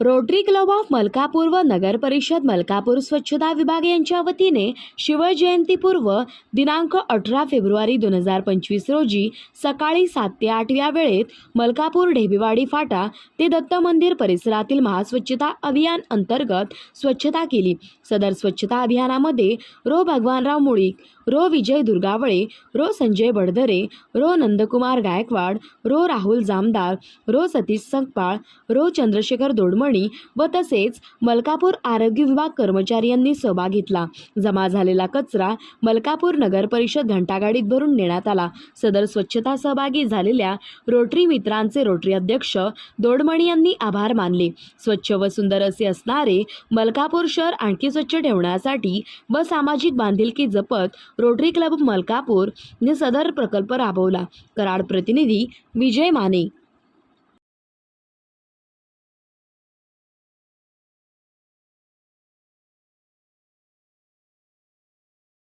Rotary Club of Malkapur व नगर परिषद मलकापूर स्वच्छता विभाग यांच्या वतीने शिवजयंतीपूर्व दिनांक अठरा फेब्रुवारी दोन हजार पंचवीस रोजी सकाळी सात ते आठ या वेळेत मलकापूर ढेबीवाडी फाटा ते दत्त मंदिर परिसरातील महास्वच्छता अभियान अंतर्गत स्वच्छता केली. सदर स्वच्छता अभियानामध्ये Ro Bhagwanrao Mulik Ro Vijay Durgawale Ro Sanjay Badadare Ro Nandkumar Gaikwad Ro Rahul Jamdar Ro Satish Sankpal Ro Chandrashekhar Dodmani व तसेच मलकापूर आरोग्य विभाग कर्मचारी यांनी सहभाग घेतला. जमा झालेला कचरा मलकापूर नगर परिषद घंटागाडीत भरून नेण्यात आला. सदर स्वच्छता सहभागी झालेल्या रोटरी मित्रांचे रोटरी अध्यक्ष दोडमणी यांनी आभार मानले. स्वच्छ व सुंदर असे असणारे मलकापूर शहर आणखी स्वच्छ ठेवण्यासाठी व सामाजिक बांधिलकी जपत रोटरी क्लब मलकापूर ने सदर प्रकल्प राबवला. कराड प्रतिनिधी विजय माने.